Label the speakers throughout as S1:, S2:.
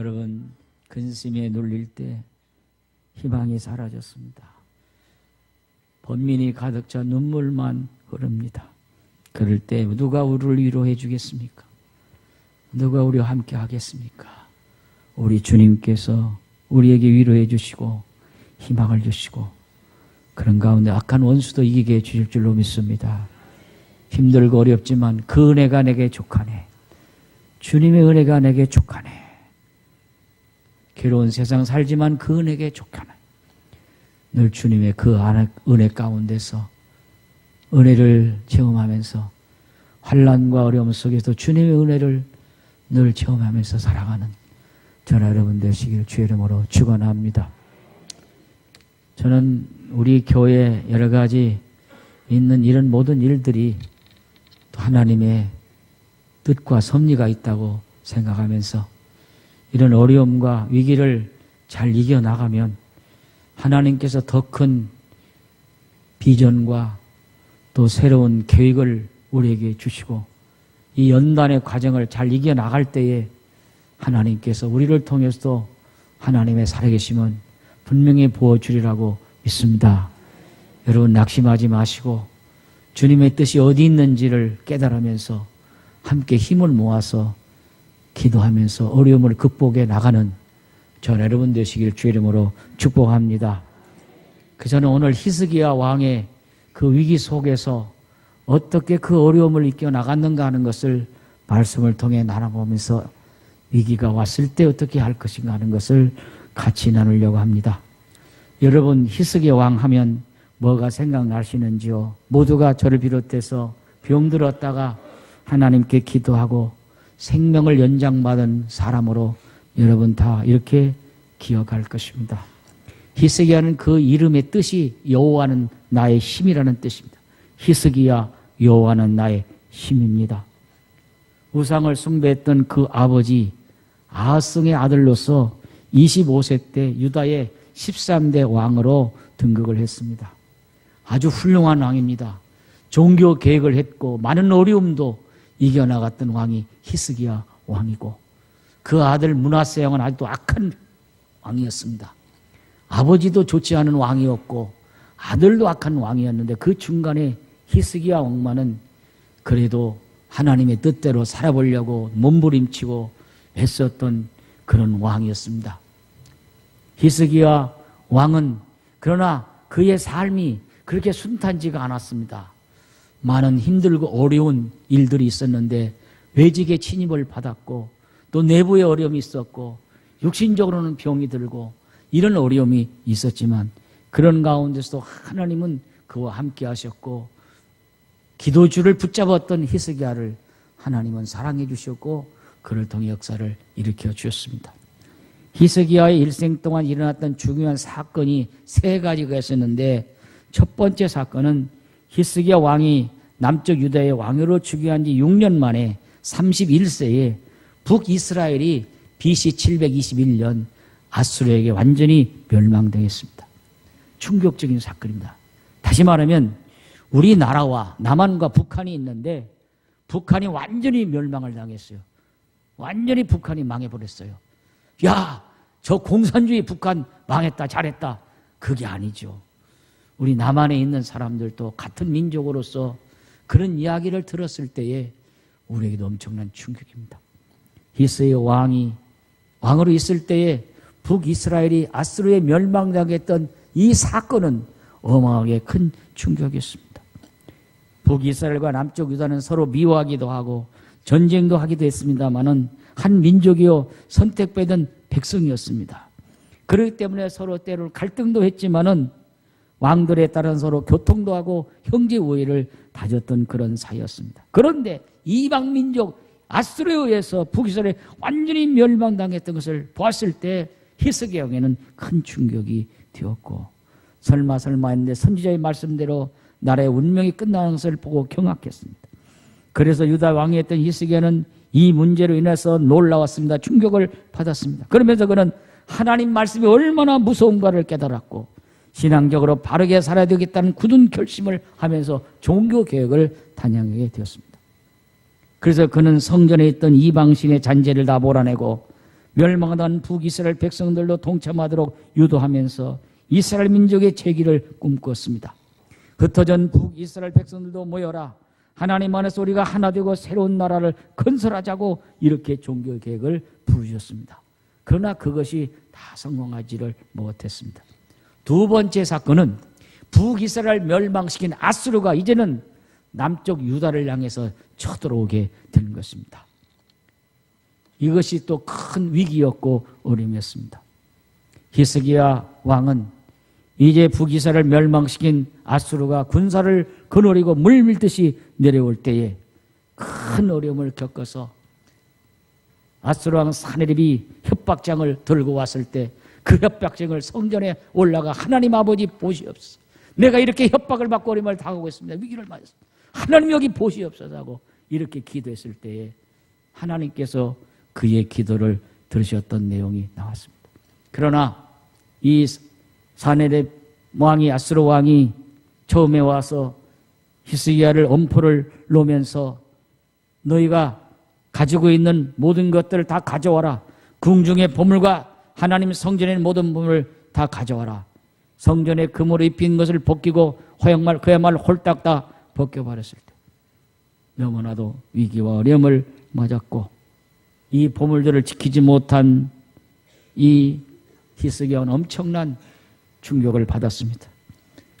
S1: 여러분 근심에 눌릴 때 희망이 사라졌습니다. 번민이 가득 차 눈물만 흐릅니다. 그럴 때 누가 우리를 위로해 주겠습니까? 누가 우리와 함께 하겠습니까? 우리 주님께서 우리에게 위로해 주시고 희망을 주시고 그런 가운데 악한 원수도 이기게 해 주실 줄로 믿습니다. 힘들고 어렵지만 그 은혜가 내게 족하네. 주님의 은혜가 내게 족하네. 괴로운 세상 살지만 그 은혜가 족하네. 늘 주님의 그 은혜 가운데서 은혜를 체험하면서 환란과 어려움 속에서 주님의 은혜를 늘 체험하면서 살아가는 저나 여러분 되시길 주의 이름으로 축원합니다. 저는 우리 교회 여러 가지 있는 이런 모든 일들이 또 하나님의 뜻과 섭리가 있다고 생각하면서 이런 어려움과 위기를 잘 이겨나가면 하나님께서 더 큰 비전과 또 새로운 계획을 우리에게 주시고 이 연단의 과정을 잘 이겨나갈 때에 하나님께서 우리를 통해서도 하나님의 살아계심은 분명히 보여주리라고 믿습니다. 여러분 낙심하지 마시고 주님의 뜻이 어디 있는지를 깨달으면서 함께 힘을 모아서 기도하면서 어려움을 극복해 나가는 저 여러분 되시길 주의 이름으로 축복합니다. 그 저는 오늘 히스기야 왕의 그 위기 속에서 어떻게 그 어려움을 이겨 나갔는가 하는 것을 말씀을 통해 나눠보면서 위기가 왔을 때 어떻게 할 것인가 하는 것을 같이 나누려고 합니다. 여러분 히스기야 왕 하면 뭐가 생각나시는지요? 모두가 저를 비롯해서 병들었다가 하나님께 기도하고 생명을 연장받은 사람으로 여러분 다 이렇게 기억할 것입니다. 히스기야는 그 이름의 뜻이 여호와는 나의 힘이라는 뜻입니다. 히스기야 여호와는 나의 힘입니다. 우상을 숭배했던 그 아버지 아하승의 아들로서 25세 때 유다의 13대 왕으로 등극을 했습니다. 아주 훌륭한 왕입니다. 종교 계획을 했고 많은 어려움도 이겨나갔던 왕이 히스기야 왕이고 그 아들 문하세 왕은 아직도 악한 왕이었습니다. 아버지도 좋지 않은 왕이었고 아들도 악한 왕이었는데 그 중간에 히스기야 왕만은 그래도 하나님의 뜻대로 살아보려고 몸부림치고 했었던 그런 왕이었습니다. 히스기야 왕은 그러나 그의 삶이 그렇게 순탄지가 않았습니다. 많은 힘들고 어려운 일들이 있었는데 외직의 침입을 받았고 또 내부의 어려움이 있었고 육신적으로는 병이 들고 이런 어려움이 있었지만 그런 가운데서도 하나님은 그와 함께 하셨고 기도주를 붙잡았던 히스기야를 하나님은 사랑해 주셨고 그를 통해 역사를 일으켜 주셨습니다. 히스기야의 일생 동안 일어났던 중요한 사건이 세 가지가 있었는데 첫 번째 사건은 히스기야 왕이 남쪽 유다의 왕으로 즉위한 지 6년 만에 31세에 북이스라엘이 BC 721년 아수르에게 완전히 멸망당했습니다. 충격적인 사건입니다. 다시 말하면 우리나라와 남한과 북한이 있는데 북한이 완전히 멸망을 당했어요. 완전히 북한이 망해버렸어요. 야, 저 공산주의 북한 망했다, 잘했다. 그게 아니죠. 우리 남한에 있는 사람들도 같은 민족으로서 그런 이야기를 들었을 때에 우리에게도 엄청난 충격입니다. 히스의 왕이 왕으로 있을 때에 북이스라엘이 아스르에 멸망당했던 이 사건은 어마하게 큰 충격이었습니다. 북이스라엘과 남쪽 유다는 서로 미워하기도 하고 전쟁도 하기도 했습니다만은 한 민족이요 선택받은 백성이었습니다. 그렇기 때문에 서로 때로 갈등도 했지만은 왕들에 따른 서로 교통도 하고 형제 우애를 다졌던 그런 사이였습니다. 그런데 이방 민족 아수르에 의해서 북이스라엘이 완전히 멸망당했던 것을 보았을 때 히스기야에게는 큰 충격이 되었고 설마 설마 했는데 선지자의 말씀대로 나라의 운명이 끝나는 것을 보고 경악했습니다. 그래서 유다 왕이었던 히스기야는 이 문제로 인해서 놀라웠습니다. 충격을 받았습니다. 그러면서 그는 하나님 말씀이 얼마나 무서운가를 깨달았고 신앙적으로 바르게 살아야 되겠다는 굳은 결심을 하면서 종교 개혁을 단양하게 되었습니다. 그래서 그는 성전에 있던 이방신의 잔재를 다 몰아내고 멸망하던 북이스라엘 백성들도 동참하도록 유도하면서 이스라엘 민족의 재기를 꿈꿨습니다. 흩어진 북이스라엘 백성들도 모여라. 하나님 안에서 우리가 하나 되고 새로운 나라를 건설하자고 이렇게 종교 계획을 부르셨습니다. 그러나 그것이 다 성공하지를 못했습니다. 두 번째 사건은 북이스라엘 멸망시킨 아수르가 이제는 남쪽 유다를 향해서 쳐들어오게 되는 것입니다. 이것이 또 큰 위기였고 어림이었습니다. 히스기야 왕은 이제 북이스라엘 멸망시킨 아수르가 군사를 거느리고 물밀듯이 내려올 때에 큰 어려움을 겪어서 아수르 왕 사네립이 협박장을 들고 왔을 때 그 협박장을 성전에 올라가 하나님 아버지 보시옵소서. 내가 이렇게 협박을 받고 어림을 당하고 있습니다. 위기를 맞았습니다. 하나님 여기 보시옵소서 하고 이렇게 기도했을 때에 하나님께서 그의 기도를 들으셨던 내용이 나왔습니다. 그러나 이 사네립 왕이 아스로 왕이 처음에 와서 히스기야를 엄포를 놓으면서 너희가 가지고 있는 모든 것들을 다 가져와라. 궁중의 보물과 하나님 성전의 모든 보물을 다 가져와라. 성전에 금으로 입힌 것을 벗기고 허영말 그야말로 홀딱 다 벗겨버렸을 때 너무나도 위기와 어려움을 맞았고 이 보물들을 지키지 못한 이 히스기야는 엄청난 충격을 받았습니다.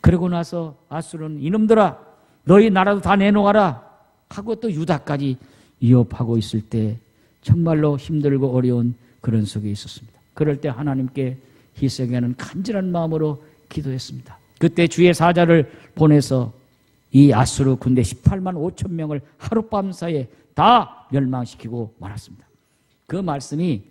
S1: 그러고 나서 아수르는 이놈들아 너희 나라도 다 내놓아라 하고 또 유다까지 위협하고 있을 때 정말로 힘들고 어려운 그런 속에 있었습니다. 그럴 때 하나님께 히스기야는 간절한 마음으로 기도했습니다. 그때 주의 사자를 보내서 이 아수르 군대 18만 5천 명을 하룻밤 사이에 다 멸망시키고 말았습니다. 그 말씀이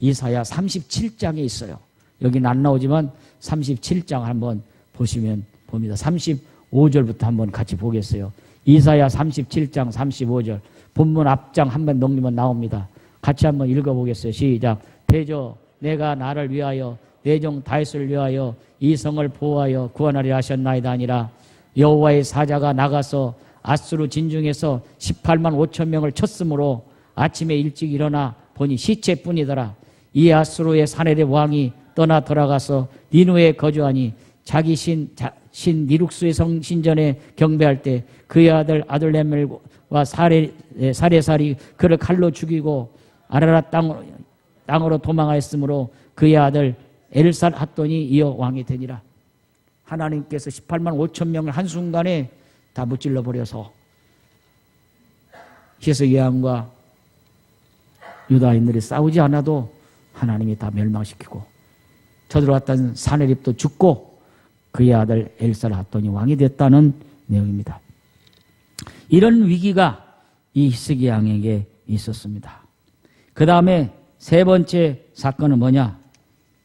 S1: 이사야 37장에 있어요. 여기는 안 나오지만 37장 한번 보시면 봅니다. 35절부터 한번 같이 보겠어요. 이사야 37장 35절 본문 앞장 한번 넘기면 나옵니다. 같이 한번 읽어보겠어요. 시작. 대저 내가 나를 위하여 내 종 다윗을 위하여 이 성을 보호하여 구원하려 하셨나이다 아니라 여호와의 사자가 나가서 아수르 진중에서 18만 5천 명을 쳤으므로 아침에 일찍 일어나 보니 시체뿐이더라. 이 아수르의 사내의 왕이 떠나 돌아가서 니누에 거주하니 자기 신, 자, 신 니룩스의 성 신전에 경배할 때 그의 아들 아들레멜과 사레, 사레살이 그를 칼로 죽이고 아라라 땅, 땅으로 도망하였으므로 그의 아들 엘살 핫돈이 이어 왕이 되니라. 하나님께서 18만 5천 명을 한순간에 다 무찔러 버려서 히스기야과 유다인들이 싸우지 않아도 하나님이 다 멸망시키고 쳐들어왔던 사내립도 죽고 그의 아들 엘살 핫돈이 왕이 됐다는 내용입니다. 이런 위기가 이 히스기 양에게 있었습니다. 그 다음에 세 번째 사건은 뭐냐?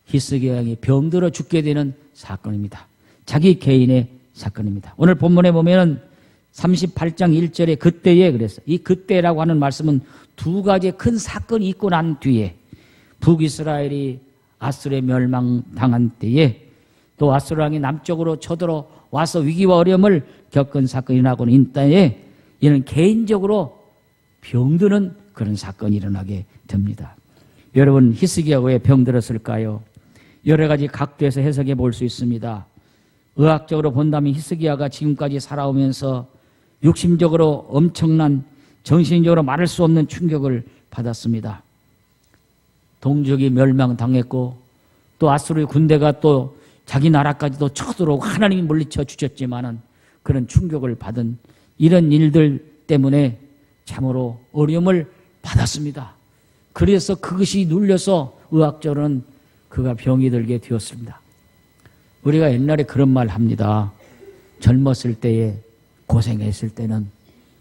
S1: 히스기 양이 병들어 죽게 되는 사건입니다. 자기 개인의 사건입니다. 오늘 본문에 보면은 38장 1절에 그때에 그랬어요. 이 그때라고 하는 말씀은 두 가지 큰 사건이 있고 난 뒤에 북이스라엘이 아수르에 멸망당한 때에 또 아수르 왕이 남쪽으로 쳐들어 와서 위기와 어려움을 겪은 사건이 나고는 이 때에 이는 개인적으로 병드는 그런 사건이 일어나게 됩니다. 여러분 히스기야가 왜 병들었을까요? 여러 가지 각도에서 해석해 볼 수 있습니다. 의학적으로 본다면 히스기야가 지금까지 살아오면서 육심적으로 엄청난 정신적으로 말할 수 없는 충격을 받았습니다. 동족이 멸망당했고 또 아수르의 군대가 또 자기 나라까지도 쳐들어오고 하나님이 물리쳐 주셨지만은 그런 충격을 받은 이런 일들 때문에 참으로 어려움을 받았습니다. 그래서 그것이 눌려서 의학적으로는 그가 병이 들게 되었습니다. 우리가 옛날에 그런 말 합니다. 젊었을 때에 고생했을 때는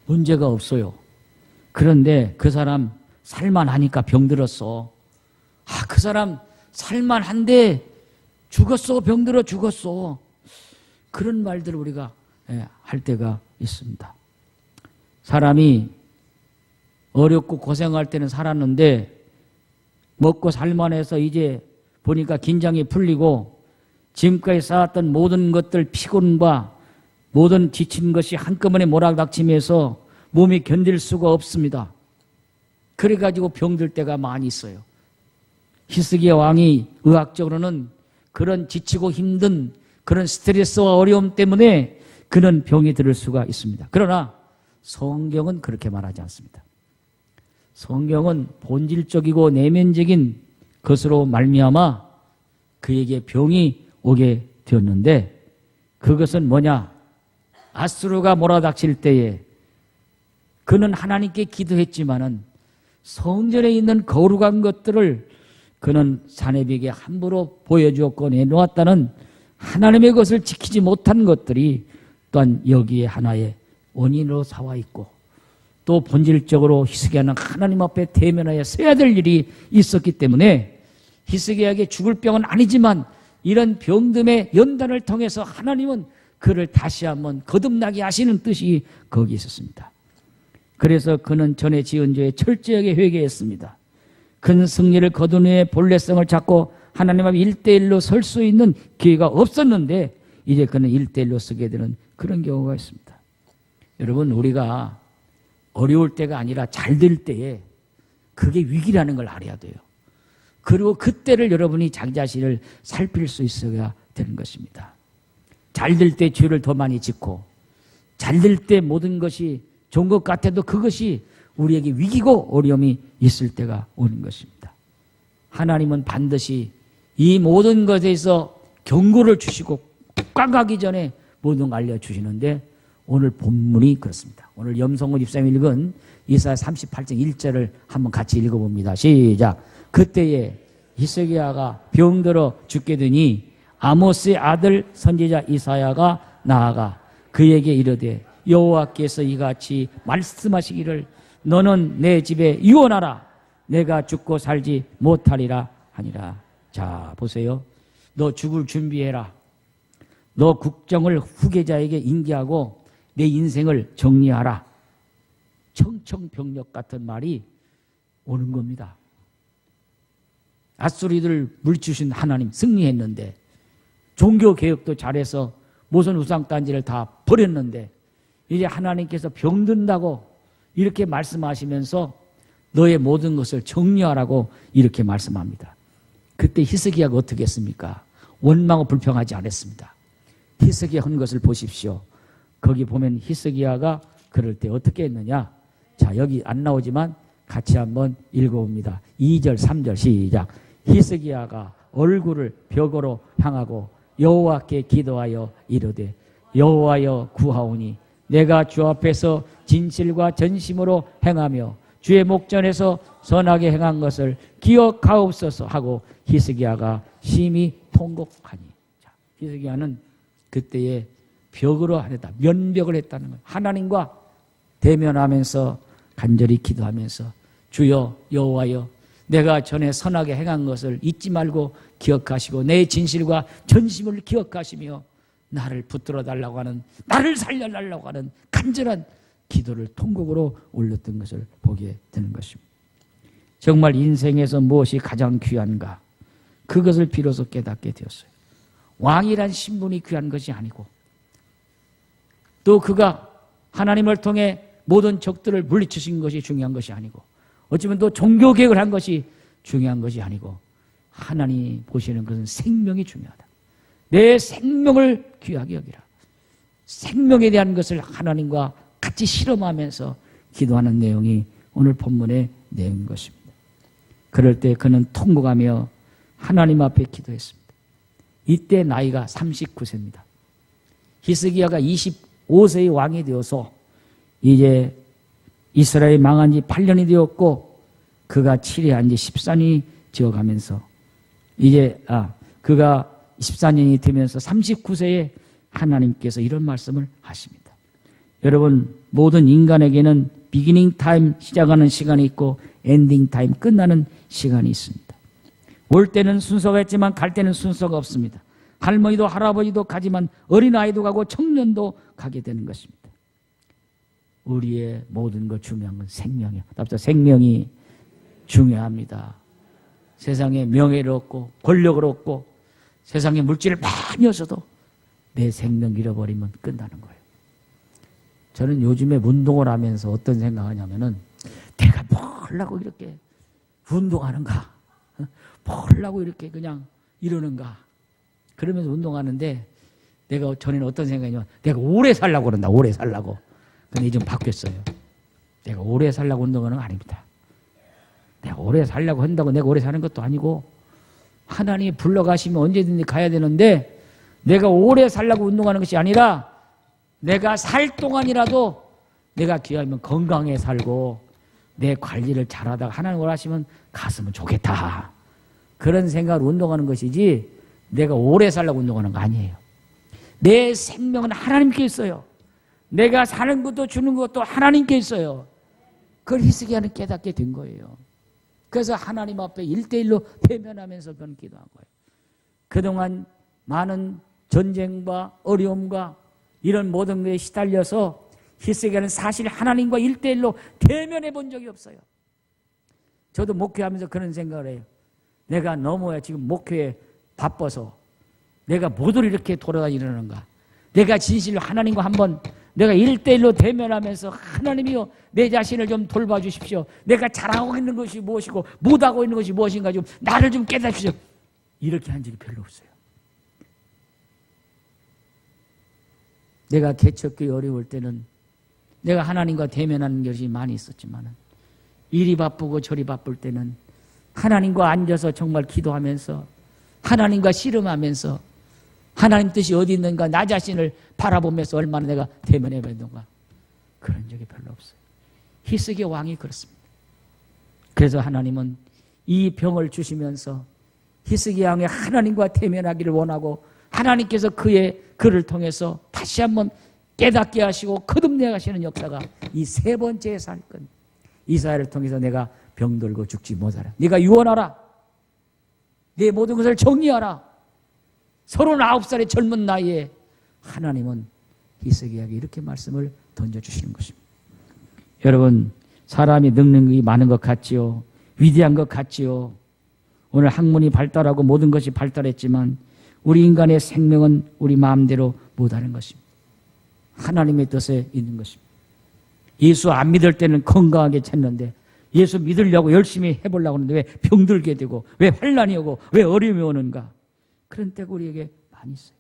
S1: 문제가 없어요. 그런데 그 사람 살만하니까 병들었어. 아, 그 사람 살만한데 죽었어. 병들어 죽었어. 그런 말들을 우리가 예, 할 때가 있습니다. 사람이 어렵고 고생할 때는 살았는데 먹고 살만해서 이제 보니까 긴장이 풀리고 지금까지 쌓았던 모든 것들 피곤과 모든 지친 것이 한꺼번에 몰아닥치면서 몸이 견딜 수가 없습니다. 그래가지고 병들 때가 많이 있어요. 히스기야 왕이 의학적으로는 그런 지치고 힘든 그런 스트레스와 어려움 때문에 그는 병이 들을 수가 있습니다. 그러나 성경은 그렇게 말하지 않습니다. 성경은 본질적이고 내면적인 것으로 말미암아 그에게 병이 오게 되었는데 그것은 뭐냐? 아수르가 몰아닥칠 때에 그는 하나님께 기도했지만은 성전에 있는 거룩한 것들을 그는 사내비에게 함부로 보여주었고 내놓았다는 하나님의 것을 지키지 못한 것들이 또한 여기에 하나의 원인으로 사와 있고 또 본질적으로 히스기야는 하나님 앞에 대면하여 서야 될 일이 있었기 때문에 히스기야에게 죽을 병은 아니지만 이런 병듦의 연단을 통해서 하나님은 그를 다시 한번 거듭나게 하시는 뜻이 거기 있었습니다. 그래서 그는 전에 지은 죄에 철저하게 회개했습니다. 큰 승리를 거둔 후에 본래성을 찾고 하나님 앞에 일대일로 설 수 있는 기회가 없었는데 이제 그는 일대일로 서게 되는 그런 경우가 있습니다. 여러분 우리가 어려울 때가 아니라 잘 될 때에 그게 위기라는 걸 알아야 돼요. 그리고 그때를 여러분이 자기 자신을 살필 수 있어야 되는 것입니다. 잘 될 때 죄를 더 많이 짓고 잘 될 때 모든 것이 좋은 것 같아도 그것이 우리에게 위기고 어려움이 있을 때가 오는 것입니다. 하나님은 반드시 이 모든 것에서 경고를 주시고 꽉가기 전에 모든 걸 알려주시는데 오늘 본문이 그렇습니다. 오늘 염성훈 입사님 읽은 이사야 38장 1절을 한번 같이 읽어봅니다. 시작. 그때에 히스기야가 병들어 죽게 되니 아모스의 아들 선지자 이사야가 나아가 그에게 이르되 여호와께서 이같이 말씀하시기를 너는 내 집에 유언하라 내가 죽고 살지 못하리라 하니라 자 보세요 너 죽을 준비해라 너 국정을 후계자에게 인계하고 내 인생을 정리하라 청청병력 같은 말이 오는 겁니다 아수리들 물주신 하나님 승리했는데 종교 개혁도 잘해서 모선 우상 단지를 다 버렸는데 이제 하나님께서 병든다고 이렇게 말씀하시면서 너의 모든 것을 정리하라고 이렇게 말씀합니다. 그때 히스기야가 어떻게 했습니까? 원망하고 불평하지 않았습니다. 히스기야 한 것을 보십시오. 거기 보면 히스기야가 그럴 때 어떻게 했느냐? 자, 여기 안 나오지만 같이 한번 읽어봅니다. 2절, 3절 시작. 히스기야가 얼굴을 벽으로 향하고 여호와께 기도하여 이르되 여호와여 구하오니 내가 주 앞에서 진실과 전심으로 행하며 주의 목전에서 선하게 행한 것을 기억하옵소서 하고 히스기야가 심히 통곡하니 자, 히스기야는 그때에 벽으로 하다 면벽을 했다는 것 하나님과 대면하면서 간절히 기도하면서 주여 여호와여 내가 전에 선하게 행한 것을 잊지 말고 기억하시고 내 진실과 전심을 기억하시며 나를 붙들어 달라고 하는 나를 살려 달라고 하는 간절한 기도를 통곡으로 올렸던 것을 보게 되는 것입니다. 정말 인생에서 무엇이 가장 귀한가? 그것을 비로소 깨닫게 되었어요. 왕이란 신분이 귀한 것이 아니고 또 그가 하나님을 통해 모든 적들을 물리치신 것이 중요한 것이 아니고 어쩌면 또 종교 개혁을 한 것이 중요한 것이 아니고 하나님 보시는 것은 생명이 중요하다. 내 생명을 귀하게 여기라. 생명에 대한 것을 하나님과 같이 실험하면서 기도하는 내용이 오늘 본문의 내용인 것입니다. 그럴 때 그는 통곡하며 하나님 앞에 기도했습니다. 이때 나이가 39세입니다. 히스기야가 25세의 왕이 되어서 이제 이스라엘 망한 지 8년이 되었고 그가 치리한 지 14년이 지어가면서 이제 아 그가 14년이 되면서 39세에 하나님께서 이런 말씀을 하십니다. 여러분 모든 인간에게는 비기닝 타임 시작하는 시간이 있고 엔딩 타임 끝나는 시간이 있습니다. 올 때는 순서가 있지만 갈 때는 순서가 없습니다. 할머니도 할아버지도 가지만 어린아이도 가고 청년도 가게 되는 것입니다. 우리의 모든 것 중요한 건 생명이야. 답답 생명이 중요합니다. 세상에 명예를 얻고 권력을 얻고 세상에 물질을 많이 얻어도 내 생명 잃어버리면 끝나는 거예요. 저는 요즘에 운동을 하면서 어떤 생각하냐면은 내가 뭘 하려고 이렇게 운동하는가? 뭘라고 이렇게 그냥 이러는가. 그러면서 운동하는데 내가 전에는 어떤 생각이냐면 내가 오래 살라고 그런다. 오래 살라고. 근데 이제 좀 바뀌었어요. 내가 오래 살라고 운동하는 거 아닙니다. 내가 오래 살려고 한다고 내가 오래 사는 것도 아니고 하나님이 불러가시면 언제든지 가야 되는데 내가 오래 살려고 운동하는 것이 아니라 내가 살 동안이라도 내가 귀하면 건강해 살고 내 관리를 잘하다가 하나님 원하시면 갔으면 좋겠다. 그런 생각으로 운동하는 것이지 내가 오래 살려고 운동하는 거 아니에요. 내 생명은 하나님께 있어요. 내가 사는 것도 주는 것도 하나님께 있어요. 그걸 히스기야는 깨닫게 된 거예요. 그래서 하나님 앞에 일대일로 대면하면서 그런 기도한 거예요. 그동안 많은 전쟁과 어려움과 이런 모든 것에 시달려서 히스기야는 사실 하나님과 일대일로 대면해 본 적이 없어요. 저도 목회하면서 그런 생각을 해요. 내가 너무 지금 목회에 바빠서 내가 뭐들 이렇게 돌아다니는가. 내가 진실로 하나님과 한번 내가 일대일로 대면하면서 하나님이여 내 자신을 좀 돌봐주십시오. 내가 잘하고 있는 것이 무엇이고 못하고 있는 것이 무엇인가 좀 나를 좀 깨닫주십시오. 이렇게 한 적이 별로 없어요. 내가 개척교회 어려울 때는 내가 하나님과 대면하는 것이 많이 있었지만 일이 바쁘고 저리 바쁠 때는 하나님과 앉아서 정말 기도하면서 하나님과 씨름하면서 하나님 뜻이 어디 있는가 나 자신을 바라보면서 얼마나 내가 대면해 봤는가 그런 적이 별로 없어요. 히스기 왕이 그렇습니다. 그래서 하나님은 이 병을 주시면서 히스기 왕이 하나님과 대면하기를 원하고 하나님께서 그의 그를 통해서 다시 한번 깨닫게 하시고 거듭내 가시는 역사가 이 세 번째 사건 이사야를 통해서 내가 병들고 죽지 못하라. 네가 유언하라. 네 모든 것을 정리하라. 서른아홉 살의 젊은 나이에 하나님은 히스기야에게 이렇게 말씀을 던져주시는 것입니다. 여러분 사람이 것이 많은 것 같지요. 위대한 것 같지요. 오늘 학문이 발달하고 모든 것이 발달했지만 우리 인간의 생명은 우리 마음대로 못하는 것입니다. 하나님의 뜻에 있는 것입니다. 예수 안 믿을 때는 건강하게 찾는데 예수 믿으려고 열심히 해보려고 하는데 왜 병들게 되고 왜 환란이 오고 왜 어려움이 오는가 그런 때가 우리에게 많이 있어요.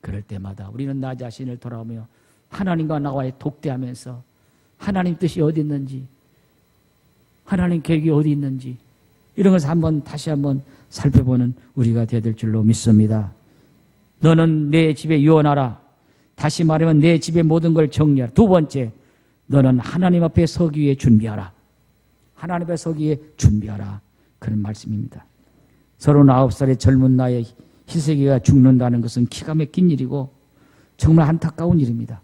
S1: 그럴 때마다 우리는 나 자신을 돌아오며 하나님과 나와의 독대하면서 하나님 뜻이 어디 있는지 하나님 계획이 어디 있는지 이런 것을 한번 다시 한번 살펴보는 우리가 되야 될 줄로 믿습니다. 너는 내 집에 유언하라. 다시 말하면 내 집의 모든 걸 정리하라. 두 번째, 너는 하나님 앞에 서기 위해 준비하라. 하나님 앞에 서기 위해 준비하라. 그런 말씀입니다. 서른아홉 살의 젊은 나이에 희석이가 죽는다는 것은 기가 막힌 일이고 정말 안타까운 일입니다.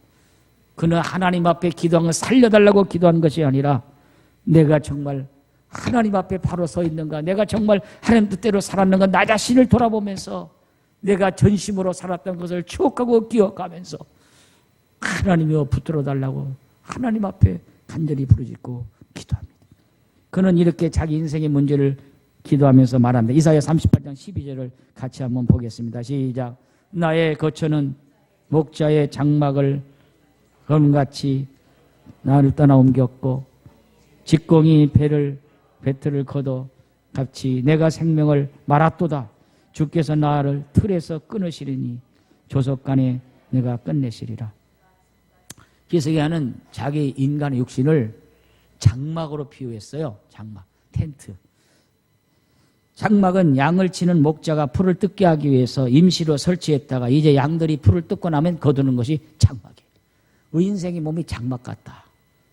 S1: 그는 하나님 앞에 기도한 걸 살려달라고 기도한 것이 아니라 내가 정말 하나님 앞에 바로 서 있는가 내가 정말 하나님 뜻대로 살았는가 나 자신을 돌아보면서 내가 전심으로 살았던 것을 추억하고 기억하면서 하나님이여 붙들어 달라고 하나님 앞에 간절히 부르짖고 기도합니다. 그는 이렇게 자기 인생의 문제를 기도하면서 말합니다. 이사야 38장 12절을 같이 한번 보겠습니다. 시작. 나의 거처는 목자의 장막을 검같이 나를 떠나 옮겼고 직공이 배를 배틀을 거둬 같이 내가 생명을 말았도다. 주께서 나를 틀에서 끊으시리니 조석간에 내가 끝내시리라. 기석이 하는 자기 인간의 육신을 장막으로 비유했어요. 장막, 텐트. 장막은 양을 치는 목자가 풀을 뜯게 하기 위해서 임시로 설치했다가 이제 양들이 풀을 뜯고 나면 거두는 것이 장막이에요. 인생의 몸이 장막 같다.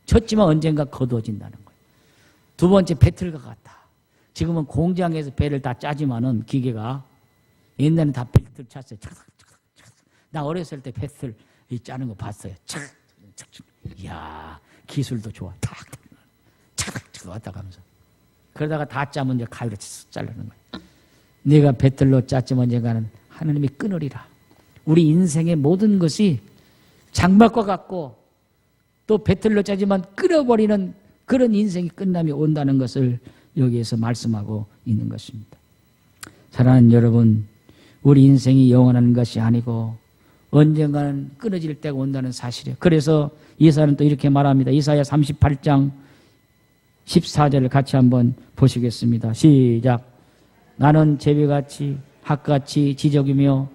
S1: 쳤지만 언젠가 거두어진다는 거예요. 두 번째 배틀과 같다. 지금은 공장에서 배를 다 짜지만은 기계가 옛날엔 다 배틀 찼어요. 나 어렸을 때 배틀 짜는 거 봤어요. 착, 착, 착. 이야 기술도 좋아. 탁, 왔다 가면서. 그러다가 다 짜면 이제 가위로 자르는 거예요. 네가 배틀로 짰지만 언젠가는 하나님이 끊으리라. 우리 인생의 모든 것이 장막과 같고 또 배틀로 짜지만 끊어버리는 그런 인생이 끝남이 온다는 것을 여기에서 말씀하고 있는 것입니다. 사랑하는 여러분, 우리 인생이 영원한 것이 아니고 언젠가는 끊어질 때가 온다는 사실이에요. 그래서 이사는 또 이렇게 말합니다. 이사야 38장 14절을 같이 한번 보시겠습니다. 시작. 나는 제비같이 학같이 지적이며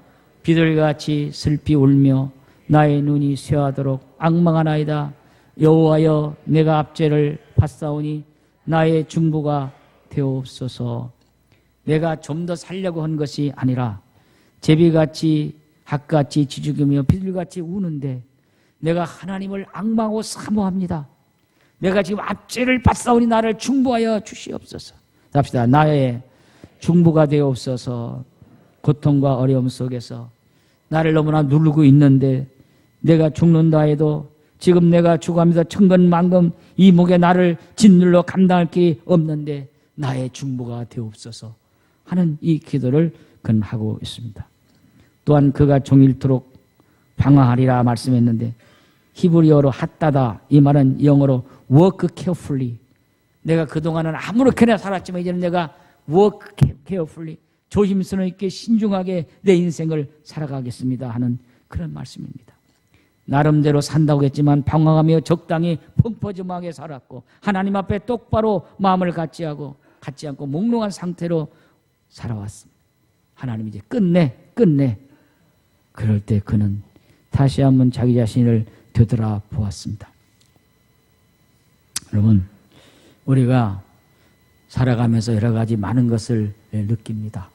S1: 비둘기같이 슬피 울며 나의 눈이 쇠하도록 악망하나이다. 여호와여 내가 압제를 받사오니 나의 중부가 되옵소서. 내가 좀 더 살려고 한 것이 아니라 제비같이 학같이 지죽이며 비둘기같이 우는데 내가 하나님을 악망하고 사모합니다. 내가 지금 압제를 받사오니 나를 중보하여 주시옵소서. 합시다. 나의 중보가 되옵소서. 고통과 어려움 속에서 나를 너무나 누르고 있는데 내가 죽는다 해도 지금 내가 죽어가면서 천근만금 이 목에 나를 짓눌러 감당할 길이 없는데 나의 중보가 되옵소서 하는 이 기도를 그는 하고 있습니다. 또한 그가 종일토록 방황하리라 말씀했는데 히브리어로 핫다다 이 말은 영어로 work carefully 내가 그동안은 아무렇게나 살았지만 이제는 내가 work carefully 조심스럽게 신중하게 내 인생을 살아가겠습니다 하는 그런 말씀입니다. 나름대로 산다고 했지만 방황하며 적당히 펑퍼짐하게 살았고 하나님 앞에 똑바로 마음을 갖지 하고 갖지 않고 몽롱한 상태로 살아왔습니다. 하나님 이제 끝내 끝내 그럴 때 그는 다시 한번 자기 자신을 되돌아 보았습니다. 여러분 우리가 살아가면서 여러 가지 많은 것을 느낍니다.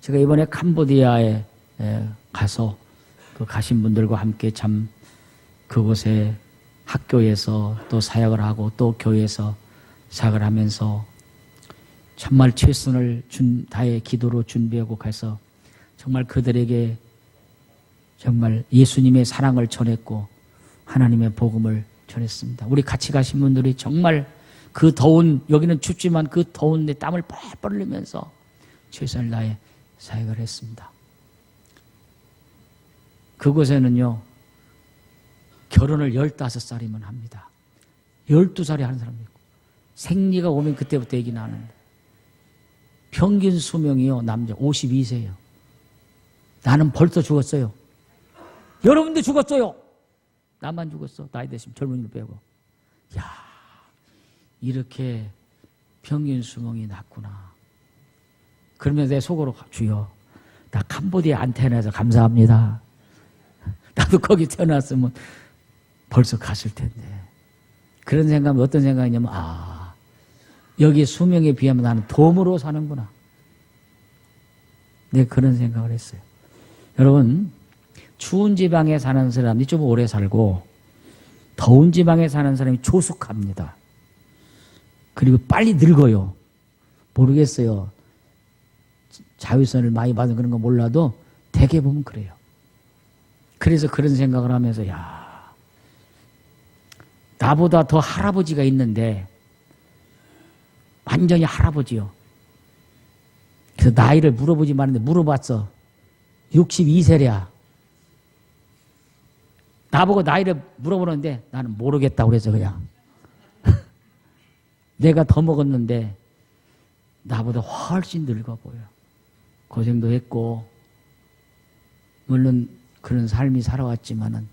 S1: 제가 이번에 캄보디아에 가서 그 가신 분들과 함께 참 그곳에 학교에서 또 사역을 하고 또 교회에서 사역을 하면서 정말 최선을 준 다의 기도로 준비하고 가서 정말 그들에게 정말 예수님의 사랑을 전했고 하나님의 복음을 전했습니다. 우리 같이 가신 분들이 정말 그 더운 여기는 춥지만 그 더운 데 땀을 뻘뻘 흘리면서 최선을 다해 사역을 했습니다. 그곳에는요, 결혼을 15살이면 합니다. 12살에 하는 사람도 있고, 생리가 오면 그때부터 얘기 나는데, 평균 수명이요, 남자 52세예요. 나는 벌써 죽었어요. 여러분도 죽었어요. 나만 죽었어. 나이 드시면 젊은이를 빼고. 야 이렇게 평균 수명이 낮구나. 그러면 내 속으로 주여, 나 캄보디아 안 태어나서 감사합니다. 나도 거기 태어났으면 벌써 갔을 텐데. 그런 생각은 어떤 생각이냐면, 아, 여기 수명에 비하면 나는 돔으로 사는구나. 내 그런 생각을 했어요. 여러분, 추운 지방에 사는 사람이 좀 오래 살고, 더운 지방에 사는 사람이 조숙합니다. 그리고 빨리 늙어요. 모르겠어요. 자외선을 많이 받은 그런 거 몰라도 대개 보면 그래요. 그래서 그런 생각을 하면서 야 나보다 더 할아버지가 있는데 완전히 할아버지요. 그래서 나이를 물어보지 말는데 물어봤어. 62세랴. 나보고 나이를 물어보는데 나는 모르겠다고 그래서 그냥. 내가 더 먹었는데 나보다 훨씬 늙어 보여. 고생도 했고, 물론 그런 삶이 살아왔지만은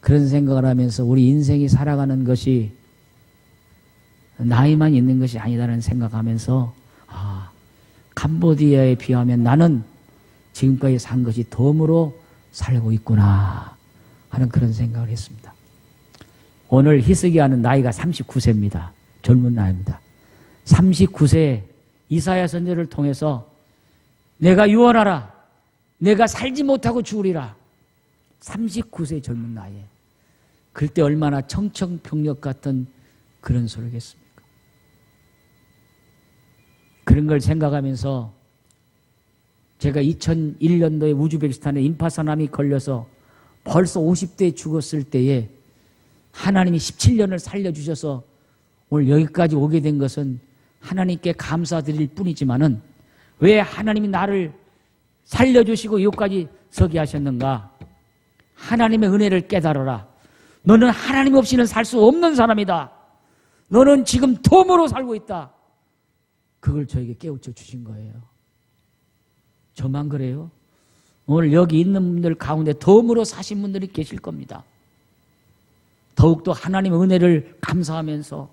S1: 그런 생각을 하면서 우리 인생이 살아가는 것이 나이만 있는 것이 아니다라는 생각하면서 아 캄보디아에 비하면 나는 지금까지 산 것이 덤으로 살고 있구나 하는 그런 생각을 했습니다. 오늘 히스기야는 나이가 39세입니다. 젊은 나이입니다. 39세 이사야 선제를 통해서 내가 유언하라 내가 살지 못하고 죽으리라. 39세 젊은 나이에. 그때 얼마나 청청병력 같은 그런 소리겠습니까? 그런 걸 생각하면서 제가 2001년도에 우즈베키스탄에 인파사남이 걸려서 벌써 50대에 죽었을 때에 하나님이 17년을 살려주셔서 오늘 여기까지 오게 된 것은 하나님께 감사드릴 뿐이지만은 왜 하나님이 나를 살려주시고 여기까지 서게 하셨는가? 하나님의 은혜를 깨달아라. 너는 하나님 없이는 살 수 없는 사람이다. 너는 지금 덤으로 살고 있다. 그걸 저에게 깨우쳐 주신 거예요. 저만 그래요? 오늘 여기 있는 분들 가운데 덤으로 사신 분들이 계실 겁니다. 더욱더 하나님의 은혜를 감사하면서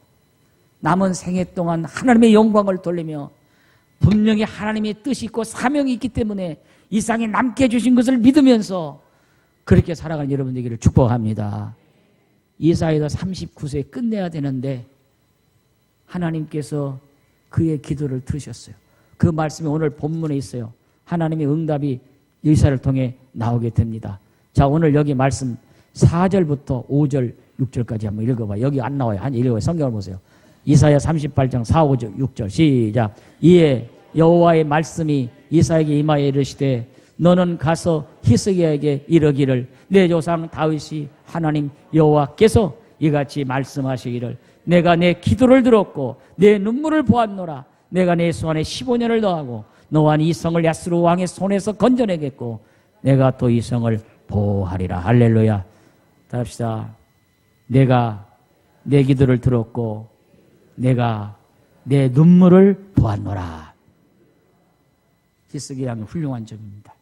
S1: 남은 생애 동안 하나님의 영광을 돌리며 분명히 하나님의 뜻이 있고 사명이 있기 때문에 이 땅에 남게 해주신 것을 믿으면서 그렇게 살아가는 여러분 되기를 축복합니다. 이사야도 39세 끝내야 되는데 하나님께서 그의 기도를 들으셨어요. 그 말씀이 오늘 본문에 있어요. 하나님의 응답이 이사를 통해 나오게 됩니다. 자, 오늘 여기 말씀 4절부터 5절, 6절까지 한번 읽어봐. 여기 안 나와요. 한 읽어봐요. 성경을 보세요. 이사야 38장 4, 5절, 6절 시작. 이에 여호와의 말씀이 이사에게 임하여 이르시되 너는 가서 히스기야에게 이르기를 내 조상 다윗이 하나님 여호와께서 이같이 말씀하시기를 내가 내 기도를 들었고 내 눈물을 보았노라 내가 내 손에 15년을 더하고 너와 이 성을 야스루 왕의 손에서 건져내겠고 내가 또 이 성을 보호하리라. 할렐루야. 답시다. 내가 내 기도를 들었고 내가 내 눈물을 보았노라. 히스기 양의 훌륭한 점입니다.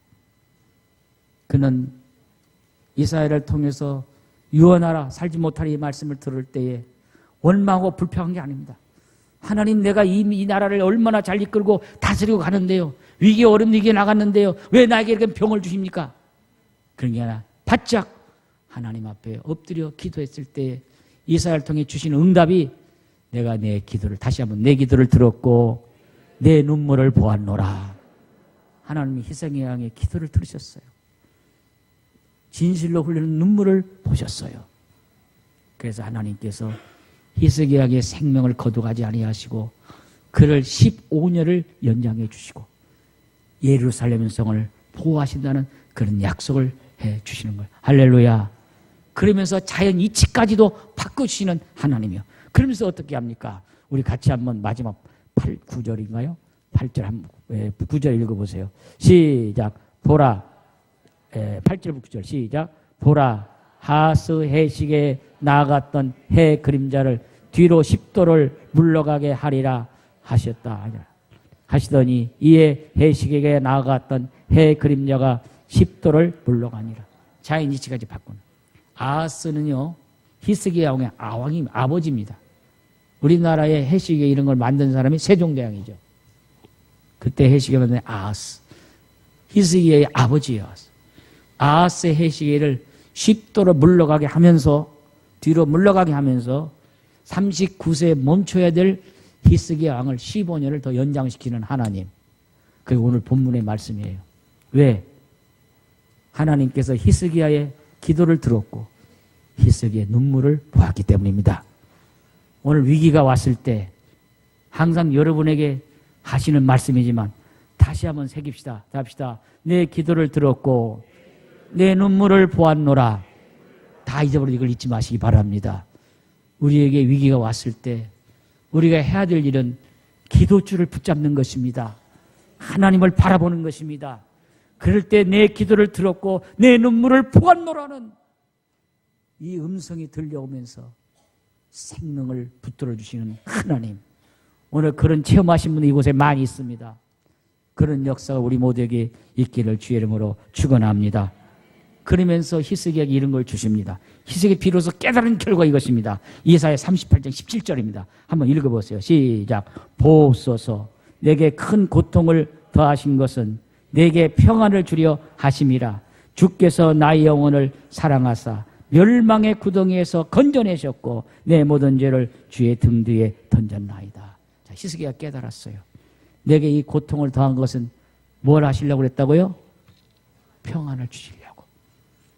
S1: 그는 이스라엘을 통해서 유언하라 살지 못하리 이 말씀을 들을 때에 원망하고 불평한 게 아닙니다. 하나님 내가 이, 이 나라를 얼마나 잘 이끌고 다스리고 가는데요. 위기 어려운 위기에 나갔는데요. 왜 나에게 이렇게 병을 주십니까? 그런 게 아니라 바짝 하나님 앞에 엎드려 기도했을 때 이스라엘 통해 주신 응답이 내가 내 기도를 다시 한번 내 기도를 들었고 내 눈물을 보았노라. 하나님이 희생의 양의 기도를 들으셨어요. 진실로 흘리는 눈물을 보셨어요. 그래서 하나님께서 히스기야의 생명을 거두가지 아니하시고 그를 15년을 연장해 주시고 예루살렘 성을 보호하신다는 그런 약속을 해 주시는 거예요. 할렐루야. 그러면서 자연 이치까지도 바꿔주시는 하나님이요. 그러면서 어떻게 합니까? 우리 같이 한번 마지막 8, 9절인가요? 8절 한번, 예, 9절 읽어보세요. 시작. 보라. 예, 8절 9절 시작. 보라. 하스 해식에 나아갔던 해 그림자를 뒤로 10도를 물러가게 하리라 하셨다. 하시더니 이에 해식에게 나아갔던 해 그림자가 10도를 물러가니라. 자연 이치까지 바꾸는. 아하스는요, 히스기야 왕의 아왕이 아버지입니다. 우리나라의 해시계 이런 걸 만든 사람이 세종대왕이죠. 그때 해시계 만든 아하스. 히스기야의 아버지예요. 아하스의 해시계를 10도로 물러가게 하면서 뒤로 물러가게 하면서 39세에 멈춰야 될 히스기야 왕을 15년을 더 연장시키는 하나님. 그게 오늘 본문의 말씀이에요. 왜? 하나님께서 히스기야의 기도를 들었고 히스기의 눈물을 보았기 때문입니다. 오늘 위기가 왔을 때 항상 여러분에게 하시는 말씀이지만 다시 한번 새깁시다. 합시다. 내 기도를 들었고 내 눈물을 보았노라. 다 잊어버리고 이걸 잊지 마시기 바랍니다. 우리에게 위기가 왔을 때 우리가 해야 될 일은 기도줄을 붙잡는 것입니다. 하나님을 바라보는 것입니다. 그럴 때 내 기도를 들었고 내 눈물을 보았노라는 이 음성이 들려오면서 생명을 붙들어 주시는 하나님. 오늘 그런 체험하신 분이 이곳에 많이 있습니다. 그런 역사가 우리 모두에게 있기를 주의 이름으로 축원합니다. 그러면서 희석에게 이런 걸 주십니다. 희석이 비로소 깨달은 결과 이것입니다. 이사야 38장 17절입니다. 한번 읽어보세요. 시작. 보소서 내게 큰 고통을 더하신 것은 내게 평안을 주려 하심이라. 주께서 나의 영혼을 사랑하사 멸망의 구덩이에서 건져내셨고 내 모든 죄를 주의 등 뒤에 던졌나이다. 자, 희석이가 깨달았어요. 내게 이 고통을 더한 것은 뭘 하시려고 그랬다고요? 평안을 주시려고.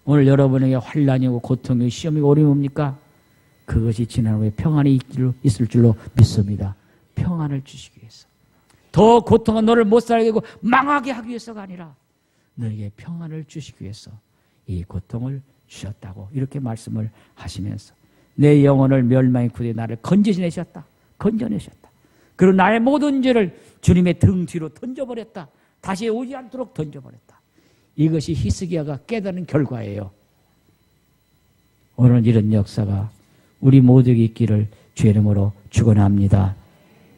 S1: 오늘 여러분에게 환란이고 고통이 시험이 뭡니까? 그것이 지난 후에 평안이 있을 줄로 믿습니다. 평안을 주시기 위해서. 더 고통은 너를 못 살게 하고 망하게 하기 위해서가 아니라 너에게 평안을 주시기 위해서 이 고통을 주셨다고 이렇게 말씀을 하시면서 내 영혼을 멸망의 구에 나를 건져내셨다. 건져내셨다. 그리고 나의 모든 죄를 주님의 등 뒤로 던져버렸다. 다시 오지 않도록 던져버렸다. 이것이 히스기야가 깨달은 결과예요. 오늘 이런 역사가 우리 모두에게 있기를 주의 이름으로 축원합니다.